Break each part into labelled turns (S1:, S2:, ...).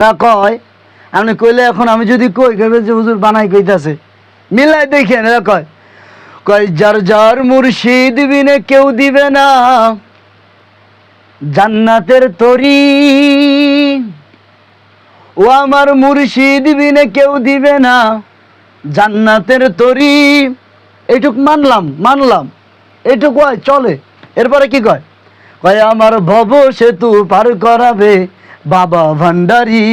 S1: কয়, আপনি কইলে এখন আমি যদি কই যে হুজুর বানাই কইতাছে। মিলাই দেখেন, এরা কয় কয়, যার যার মুর্শিদ বিনে কেউ দিবে না, জান্নাতের তরি। ও আমার মুর্শিদ বিনে কেউ দিবে না, জান্নাতের তরি। এইটুক মানলাম মানলাম। এইটুক কয়, চলে। এরপরে কি কয় কয়, আমার ভব সেতু পার করাবে বাবা ভান্ডারি,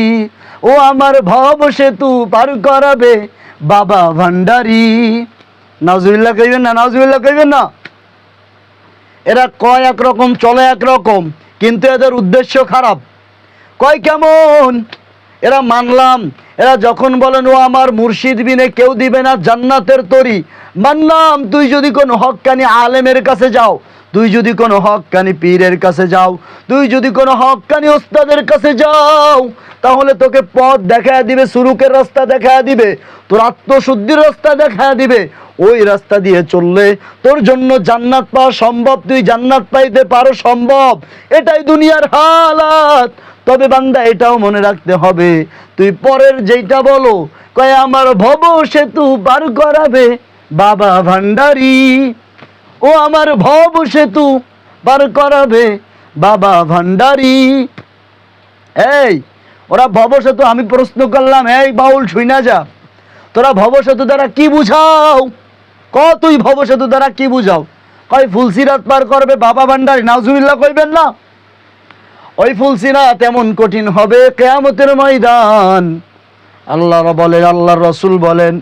S1: ও আমার ভব সেতু পার করাবে বাবা ভান্ডারি। নাজুবিল্লাহ কইবেন না নাজুবিল্লাহ কইবেন না? এরা কয় একরকম, চলে একরকম, কিন্তু এদের উদ্দেশ্য খারাপ। কয় কেমন? এরা মানলাম, এরা যখন বলেন, ও আমার মুর্শিদ বিনে কেউ দিবে না জান্নাতের তরি। মানলাম, তুই যদি কোনো হক্কানি আলেমের কাছে যাও তুই যদি কোনো হক্কানি পীরের কাছে যাও তুই যদি কোনো হক্কানি ওস্তাদের কাছে যাও, তাহলে তোকে পথ দেখা দিবে, সুরুকের রাস্তা দেখা দিবে, তোর আত্মশুদ্ধির রাস্তা দেখা দিবে। ওই রাস্তা দিয়ে চললে তোর জন্য জান্নাত পাওয়া সম্ভব, তুই জান্নাত পাইতে পারো সম্ভব। এটাই দুনিয়ার হালাত। তবে বান্দা, এটাও মনে রাখতে হবে, তুই পরের যেইটা বলো, কয়ে, আমার ভব সেতু পার করাবে, বাবা ভান্ডারি। ও আমার ভব সেতু পার করাবে বাবা ভান্ডারি। এই, ওরা ভব সেতু, আমি প্রশ্ন করলাম, এই বাউল শুই না যা। তোরা ভব সেতু দ্বারা কি বুঝাও? ক তুই ভব সেতু দ্বারা কি বুঝাও? কয় ফুলসিরাত পার করবে বাবা ভান্ডারি, নাউজুবিল্লাহ কইবেন না? ওই ফুলসিরা তেমন কঠিন হবে কেয়ামতের ময়দান। আল্লাহ বলেন আল্লাহ রসুল বলেন,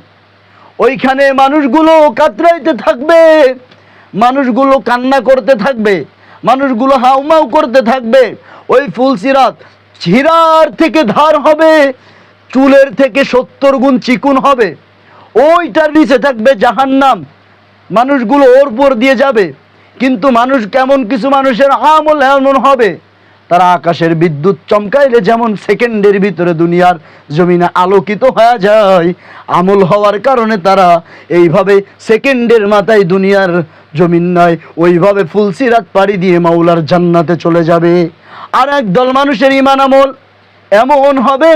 S1: ওইখানে মানুষগুলো কাতরাইতে থাকবে। মানুষগুলো কান্না করতে থাকবে, মানুষগুলো হাউমাউ করতে থাকবে, ওই ফুলসিরাত হীরার থেকে ধার হবে, চুলের থেকে সত্তর গুণ চিকুন হবে, ওইটার নিচে থাকবে জাহান্নাম, মানুষগুলো ওর উপর দিয়ে যাবে, কিন্তু মানুষ কেমন কিছু মানুষের আমল এমন হবে, তারা আকাশের বিদ্যুৎ চমকাইলে যেমন সেকেন্ডের ভিতরে দুনিয়ার জমিনে আলোকিত হয়ে যায়, আমল হওয়ার কারণে তারা এইভাবে সেকেন্ডের মাথায় দুনিয়ার জমিন নয় ওইভাবে ফুলসিরাত পাড়ি দিয়ে মাওলার জান্নাতে চলে যাবে। আর এক দল মানুষের ইমান আমল এমন হবে,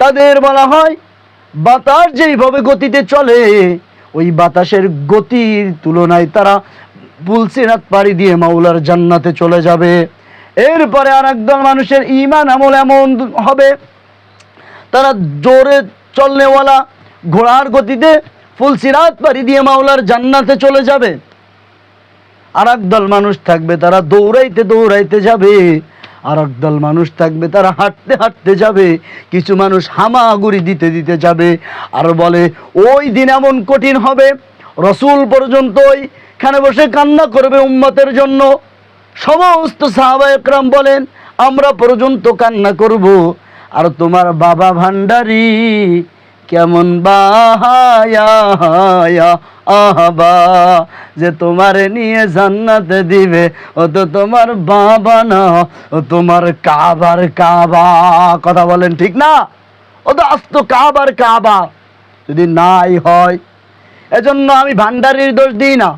S1: তাদের বলা হয়, বাতাস যেইভাবে গতিতে চলে, ওই বাতাসের গতির তুলনায় তারা পুলসিরাত পাড়ি দিয়ে মাওলার জান্নাতে চলে যাবে। এরপরে আর একদল মানুষের ইমান আমল এমন হবে, তারা জোরে চলনেওয়ালা ঘোড়ার গতিতে ফুলসিরাত পাড়ি দিয়ে মাওলার জান্নাতে চলে যাবে। আর দল মানুষ থাকবে, তারা দৌড়াইতে দৌড়াইতে যাবে। আর দল মানুষ থাকবে, তারা হাঁটতে হাঁটতে যাবে। কিছু মানুষ হামাগুড়ি দিতে দিতে যাবে আর বলে, ওই দিন এমন কঠিন হবে। রসুল পর্যন্ত ওইখানে বসে কান্না করবে উম্মতের জন্য। সমস্ত সাহাবা একরাম বলেন, আমরা পর্যন্ত কান্না করব। আর তোমার বাবা ভান্ডারি কেমন বাহায়া আহবা যে তোমারে নিয়ে জান্নাতে দিবে, ও তো তোমার বাবা না, ও তোমার কাবার কাবা। কথা বলেন ঠিক না? ও তো আস্ত কাবার কাবা। যদি নাই হয়, এজন্য আমি ভান্ডারির দোষ দিই না।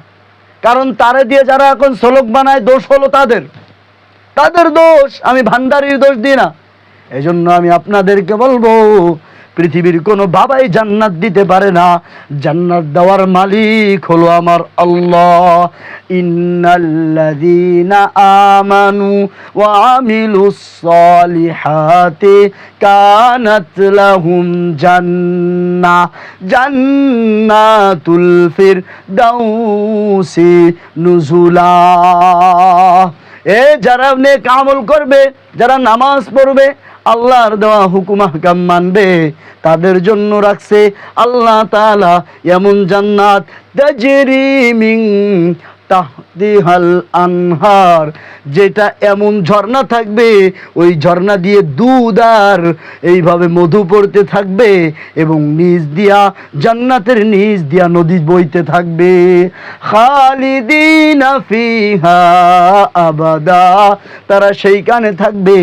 S1: কারণ তারে দিয়ে যারা এখন শ্লোক বানায়, দোষ হলো তাদের। তাদের দোষ আমি ভান্ডারির দোষ দিই না। এজন্য আমি আপনাদেরকে বলব পৃথিবীর কোনো বাবাই জান্নাত দিতে পারে না। জান্নাত দেওয়ার মালিক হলো আমার আল্লাহ। ইন্নাল্লাযীনা আমানু ওয়া আমিলুস সালিহাতি কানাত লাহুম জান্নাহ। জান্নাতুল ফিরদাউসি নুজুলা। এ যারা নেক আমল করবে, যারা নামাজ পড়বে আল্লাহর দেওয়া হুকুম হাকাম মানবে তাদের জন্য রাখছে আল্লাহ তালা এমন জান্নাত তাজরি মিন তাহতিহাল আনহার, যেটা এমন ঝর্ণা থাকবে, ওই ঝর্ণা দিয়ে দুধ আর এইভাবে মধু পড়তে থাকবে এবং নিচ দিয়া জান্নাতের নিচ দিয়া নদী বইতে থাকবে। খালিদিনা ফিহা আবাদা, তারা সেইখানে থাকবে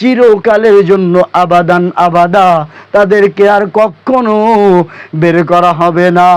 S1: চিরকালের জন্য আবাদান আবাদা। তাদেরকে আর কখনো বের করা হবে না।